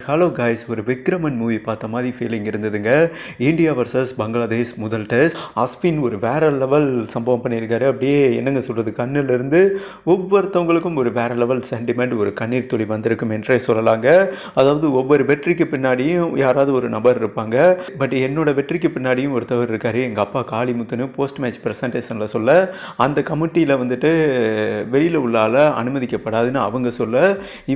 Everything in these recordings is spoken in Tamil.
ஹலோ காய்ஸ் ஒரு விக்ரமன் மூவி பார்த்த மாதிரி ஃபீலிங் இருந்ததுங்க. இந்தியா வர்சஸ் பங்களாதேஷ் முதல் டெஸ்ட் அஸ்வின் ஒரு வேற லெவல் சம்பவம் பண்ணியிருக்காரு. அப்படியே என்னங்க சொல்கிறது கண்ணிலிருந்து ஒவ்வொருத்தவங்களுக்கும் ஒரு வேற லெவல் சென்டிமெண்ட் ஒரு கண்ணீர் துளி வந்திருக்கும் என்றே சொல்லலாங்க. அதாவது ஒவ்வொரு வெற்றிக்கு பின்னாடியும் யாராவது ஒரு நபர் இருப்பாங்க. பட் என்னோட வெற்றிக்கு பின்னாடியும் ஒருத்தவர் இருக்கார். எங்கள் அப்பா காளிமுத்துன்னு போஸ்ட் மேட்ச் ப்ரெசன்டேஷனில் சொல்ல அந்த கமிட்டியில் வந்துட்டு வெளியில் உள்ளால் அனுமதிக்கப்படாதுன்னு அவங்க சொல்ல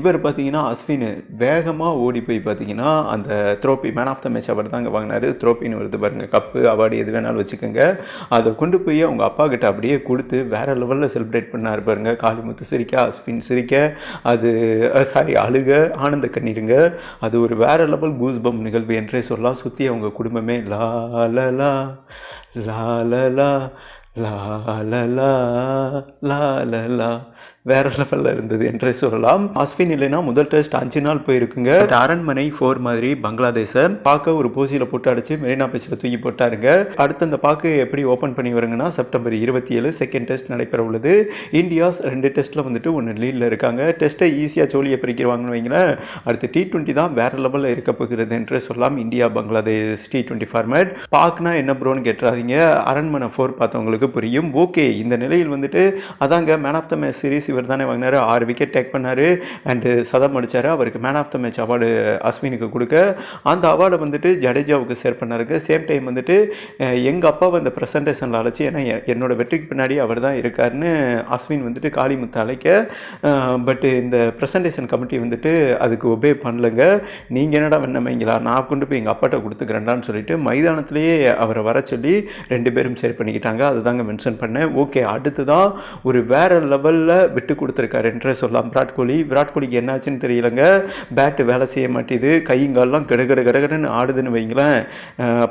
இவர் பார்த்தீங்கன்னா அஸ்வின் வேகமாக ஓடி போய் பார்த்தீங்கன்னா அந்த trophy man of the match அவர் தாங்க வாங்கினார். த்ரோப்பின்னு வருது பாருங்கள் கப்பு அவார்டு எது வேணாலும் வச்சுக்கோங்க. அதை கொண்டு போய் அவங்க அப்பா கிட்ட அப்படியே கொடுத்து வேறு லெவலில் செலிப்ரேட் பண்ணார் பாருங்கள் காளிமுத்து சிரிக்க அஸ்வின் சிரிக்க அது சாரி அழுக ஆனந்த கண்ணீருங்க. அது ஒரு வேறு லெவல் கூஸ் பம் நிகழ்வு என்றே சொல்லலாம். சுற்றி அவங்க குடும்பமே லாலலா லாலலா லா லாலலா வேற லெவலில் இருந்தது என்றே சொல்லலாம். அஸ்வின் இல்லைன்னா முதல் டெஸ்ட் அஞ்சு நாள் போயிருக்குங்க. அரண்மனை ஃபோர் மாதிரி பங்களாதேஷை பார்க்க ஒரு போசியில் போட்டு அடிச்சு மெரினா பீச்சில் தூக்கி போட்டாருங்க. அடுத்து அந்த பார்க்க எப்படி ஓப்பன் பண்ணி வருங்கன்னா செப்டம்பர் இருபத்தி ஏழு செகண்ட் டெஸ்ட் நடைபெற உள்ளது. இந்தியாஸ் ரெண்டு டெஸ்ட்டில் வந்துட்டு ஒன்று லீடில் இருக்காங்க. டெஸ்ட்டை ஈஸியாக சோழியை பிரிக்கிறவாங்கன்னு வைங்களேன். அடுத்து டி டுவெண்ட்டி தான் வேற லெவலில் இருக்க போகிறது என்று சொல்லலாம். India Bangladesh T twenty format பார்க்கனா என்ன ப்ரோன்னு கேட்டுறாதீங்க. அரண்மனை ஃபோர் பார்த்தவங்களுக்கு புரியும். ஓகே இந்த நிலையில் வந்துட்டு அதாங்க man of the match series இவர் தானே வாங்கினாரு. ஆறு விக்கெட் டேக் பண்ணார். அண்டு சதம் அடித்தார் அவருக்கு man of the match award அஸ்வினுக்கு கொடுக்க. அந்த அவார்டை வந்துட்டு ஜடேஜாவுக்கு ஷேர் பண்ணாருங்க சேம் டைம் வந்துட்டு எங்கள் அப்பாவை அந்த ப்ரெசன்டேஷனில் அழைச்சி ஏன்னா என்னோடய என்னோட வெற்றிக்கு பின்னாடி அவர் தான் இருக்காருன்னு அஸ்வின் வந்துட்டு காளிமுத்து அழைக்க. பட்டு இந்த ப்ரெசன்டேஷன் கமிட்டி வந்துட்டு அதுக்கு ஒபே பண்ணலங்க. நீங்கள் என்னடா வெண்ணமைங்களா? நான் கொண்டு போய் எங்கள் அப்பாட்ட கொடுத்துக்கிறேன்டான்னு சொல்லிட்டு மைதானத்திலேயே அவரை வர சொல்லி ரெண்டு பேரும் ஷேர் பண்ணிக்கிட்டாங்க. அதுதாங்க மென்ஷன் பண்ணேன். ஓகே அடுத்து தான் ஒரு வேறு லெவலில் விட்டு கொடுத்துருக்காரு என்று சொல்லலாம். விராட் கோலி விராட் கோலிக்கு என்னாச்சுன்னு தெரியலங்க. பேட்டு வேலை செய்ய மாட்டேது. கையுங்கால்லாம் கடகட கடகடன்னு ஆடுதுன்னு வைங்களேன்.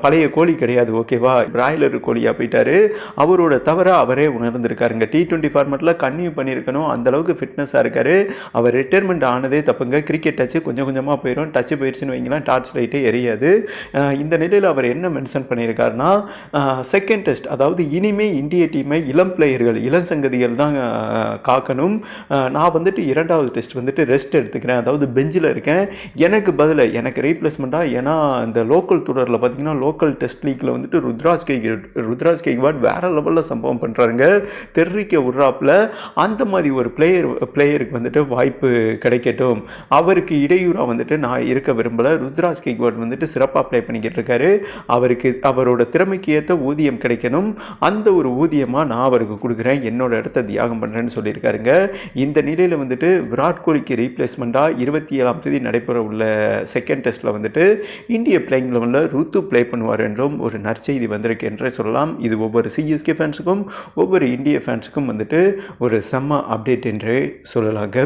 பழைய கோழி கிடையாது ஓகேவா? பிராய்லர் கோழியாக போயிட்டாரு. அவரோட தவறை அவரே உணர்ந்திருக்காருங்க. டி டுவெண்ட்டி ஃபார்மெட்டில் கன்னியூ பண்ணியிருக்கணும். அந்த அளவுக்கு ஃபிட்னஸாக இருக்காரு. அவர் ரிட்டையர்மெண்ட் ஆனதே தப்புங்க. கிரிக்கெட் டச்சு கொஞ்சம் கொஞ்சமாக போயிடும் டச்சு போயிடுச்சுன்னு வைங்களேன். டார்ச் லைட்டே எரியாது. இந்த நிலையில் அவர் என்ன மென்ஷன் பண்ணியிருக்காருன்னா செகண்ட் டெஸ்ட் அதாவது இனிமே இந்திய டீமை இளம் பிளேயர்கள் இளம் சங்கதிகள் தான் காக்கணும். அஹ், நான் வந்துட்டு இரண்டாவது டெஸ்ட் வந்துட்டு ரெஸ்ட் எடுத்துக்கிறேன். அதாவது பெஞ்சில் இருக்கேன். எனக்கு பதில் எனக்கு ரீப்ளேஸ்மெண்ட்டாக ஏன்னா இந்த லோக்கல் தொடரில் பார்த்தீங்கன்னா லோக்கல் டெஸ்ட் லீக்கில் வந்துட்டு ருத்ராஜ் கை ருத்ராஜ் கெய்வாட் வேறு லெவலில் சம்பவம் பண்ணுறாங்க தெர்ரிக்க உட்ராப்பில் அந்த மாதிரி ஒரு பிளேயர் பிளேயருக்கு வந்துட்டு வாய்ப்பு கிடைக்கட்டும். அவருக்கு இடையூறாக வந்துட்டு நான் இருக்க விரும்பலை. ருத்ராஜ் கெய்வாட் வந்துட்டு சிறப்பாக ப்ளே பண்ணிக்கிட்டு இருக்காரு. அவருக்கு அவரோட திறமைக்கு ஏற்ற ஊதியம் கிடைக்கணும். அந்த ஒரு ஊதியமாக நான் அவருக்கு கொடுக்குறேன். என்னோட இடத்த தியாகம் பண்ணுறேன்னு சொல்லியிருக்காருங்க. இந்த நிலையில் வந்துட்டு விராட் கோலிக்கு ரீப்ளேஸ்மெண்ட்டாக இருபத்தி ஏழாம் தேதி நடைபெற உள்ள செகண்ட் டெஸ்ட்டில் வந்துட்டு இந்திய பிளேயிங் லெவலில் ருத்து ப்ளே பண்ணுவார் என்றும் ஒரு நற்செய்தி வந்திருக்கு என்றே சொல்லலாம். இது ஒவ்வொரு சிஎஸ்கே ஃபேன்ஸுக்கும் ஒவ்வொரு இந்திய ஃபேன்ஸுக்கும் வந்துட்டு ஒரு செம்ம அப்டேட் என்றே சொல்லலாங்க.